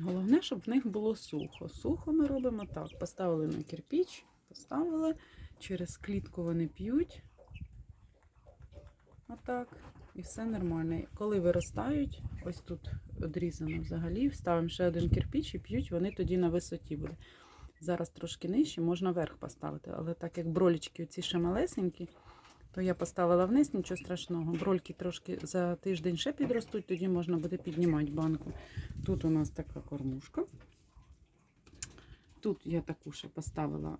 Головне, щоб в них було сухо. Сухо ми робимо так. Поставили на кирпіч, поставили, через клітку вони п'ють. Отак. І все нормально. Коли виростають, ось тут одрізано взагалі, ставимо ще один кирпіч і п'ють, вони тоді на висоті буде. Зараз трошки нижче, можна вверх поставити, але так як бролічки оці ще малесенькі, то я поставила вниз, нічого страшного. Брольки трошки за тиждень ще підростуть, тоді можна буде піднімати банку. Тут у нас така кормушка. Тут я таку ще поставила,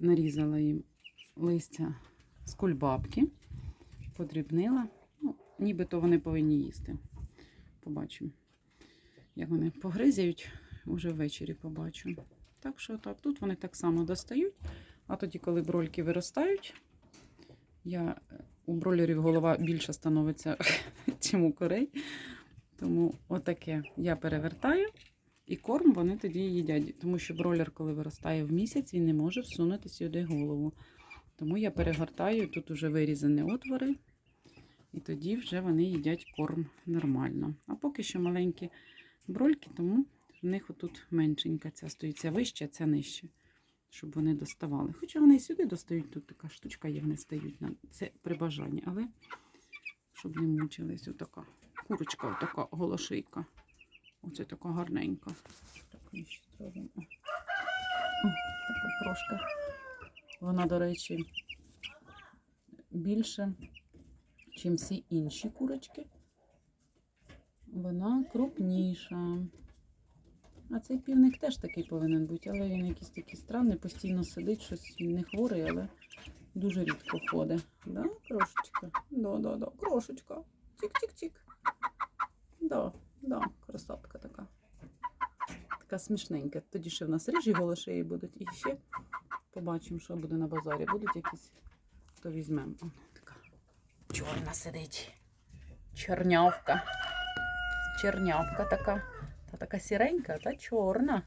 нарізала їм листя з кульбабки, подрібнила. Ну, нібито вони повинні їсти. Побачимо. Як вони погризяють, вже ввечері побачу. Так що так, тут вони так само достають. А тоді, коли брольки виростають, я, у бролерів голова більше становиться, ніж у корей. Тому отаке я перевертаю і корм вони тоді їдять. Тому що бролер, коли виростає в місяць, він не може всунути сюди голову. Тому я перегортаю, тут вже вирізані отвори, і тоді вже вони їдять корм нормально. А поки що маленькі брольки, тому в них отут меншенька ця стоїть, ця вища, ця нижча, щоб вони доставали. Хоча вони і сюди достають, тут така штучка є, вони стають на це при бажанні, але щоб не мучились, отака курочка, отака голошийка. Оце така гарненька. Така трошки. Вона, до речі, більше, ніж всі інші курочки. Вона крупніша. А цей півник теж такий повинен бути, але він якийсь такий странний, постійно сидить, щось він не хворий, але дуже рідко ходить. Да, крошечка? Да, да, да, крошечка. Тік-тік-тік. Да, да, красотка така. Така смішненька. Тоді ще в нас рижі голошеї будуть. І ще побачимо, що буде на базарі. Будуть якісь, то візьмемо. Така чорна сидить. Чорнявка. Чернявка така. Та така сіренька, та чорна.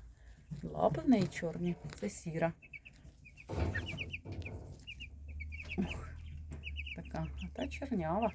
Лапи в неї чорні. Це сіра. Ох, така, а та чорнява.